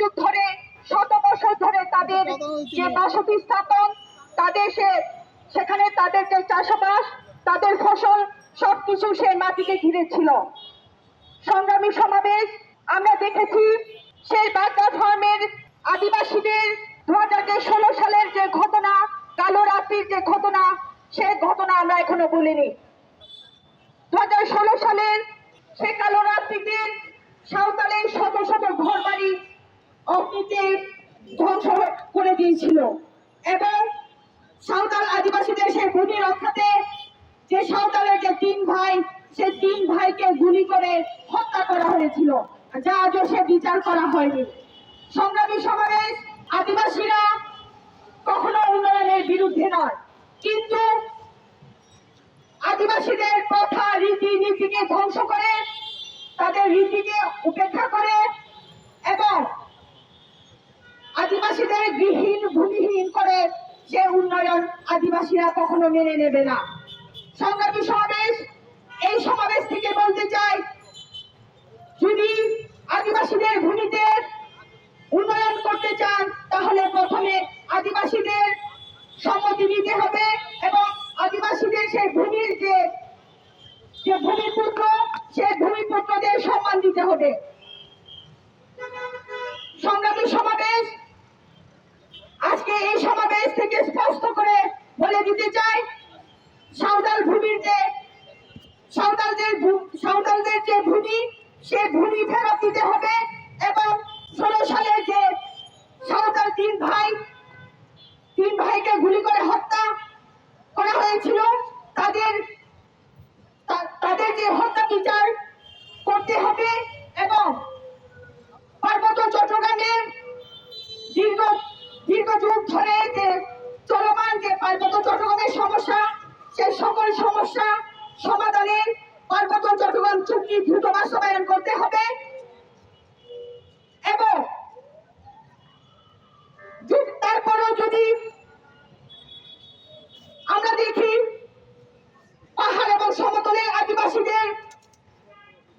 যুগ ধরে, শত বছর ধরে তাদের যে বসতি স্থাপন, তাদের সে, সেখানে তাদের যে চাষাবাস, তাদের ফসল, সবকিছু সেই মাটিকে ঘিরে ছিল। সংগ্রামী সমাবেশ আমরা দেখেছি, সেই বাগদা ফার্মের আদিবাসীদের দু হাজার ষোলো সালের যে ঘটনা, কালো রাত্রির যে ঘটনা সেই ঘটনা আমরা এখনও বলিনি। দু হাজার ষোলো সালের সে কালো রাত্রিতে সাঁওতালের বাড়ি ধ্বংস করে দিয়েছিল। এবং সাঁওতাল আদিবাসীদের ভূমি রক্ষাতে যে সাঁওতালের যে তিন ভাই সে তিন ভাইকে গুলি করে হত্যা করা হয়েছিল। যা আজও সে বিচার করা হয়নি। সংগ্রামী সমাবেশ আদিবাসীরা কখনো উন্নয়নের বিরুদ্ধে নয়। কিন্তু আদিবাসীদের কথা রীতি নীতিকে ধ্বংস করে, তাদের রীতিকে উপেক্ষা করে আদিবাসীদের গৃহহীন, ভূমিহীন করে সে উন্নয়ন আদিবাসীরা কখনো মেনে নেবে না। সংগ্রামী সমাবেশ, এই সমাবেশ থেকে বলতে চাই, যদি আদিবাসীদের ভূমিতে উন্নয়ন করতে চান, তাহলে প্রথমে আদিবাসীদের সম্মতি নিতে হবে এবং আদিবাসীদের সেই ভূমির যে যে ভূমিপুত্র সেই ভূমিপুত্রদের সম্মান দিতে হবে সংগ্রামী সমাবেশ আজকে এই সমাবেশ থেকে স্পষ্ট করে বলে দিতে চাই, সাঁওতাল ভূমির যে, সাঁওতালদের সাঁওতালদের যে ভূমি, সে ভূমি ফেরত দিতে হবে এবং ষোলো সালের যে সাঁওতাল তিন ভাই, তিন ভাইকে গুলি করে হত্যা করা হয়েছিল তাদের তা- তাদের যে হত্যা বিচার করতে হবে এবং পার্বত্য চট্টগ্রামের দীর্ঘ দীর্ঘ যুগ ধরে যে চলমান যে পার্বত্য চট্টগ্রামের সমস্যা সেই সকল সমস্যা সমাধানের পার্বত্য চট্টগ্রাম চুক্তি দ্রুত বাস্তবায়ন করতে হবে এবং তারপরেও যদি আমরা দেখি পাহাড় এবং সমতলে আদিবাসীদের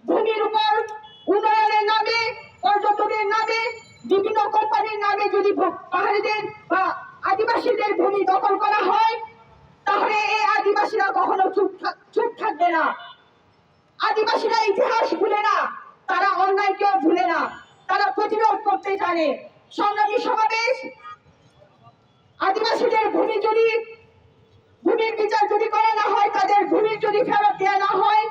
ভূমির উপর উন্নয়নের নামে পর্যটনের নামে বিভিন্ন কোম্পানির নামে যদি ভ- পাহাড়িদের বা আদিবাসীদের ভূমি দখল করা হয় তাহলে এই আদিবাসীরা কখনো চুপ থাক- চুপ না। আদিবাসীরা ইতিহাস ভুলে না। তারা অন্যায়কেও ভুলে না। তারা প্রতিরোধ করতে জানে। সংগ্রামী সমাবেশ। আদিবাসীদের ভূমি যদি, ভূমির বিচার যদি করা না হয়, তাদের ভূমির যদি ফেরত দেওয়া না হয়,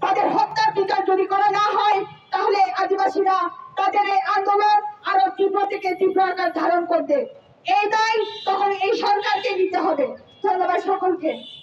তাদের হত্যার বিচার যদি করা না হয়, তাহলে আদিবাসীরা তাদের এই আন্দোলন আরও তীব্র থেকে তীব্র আকার ধারণ করবে। এই দায় তখন এই সরকারকে নিতে হবে। ধন্যবাদ সকলকে।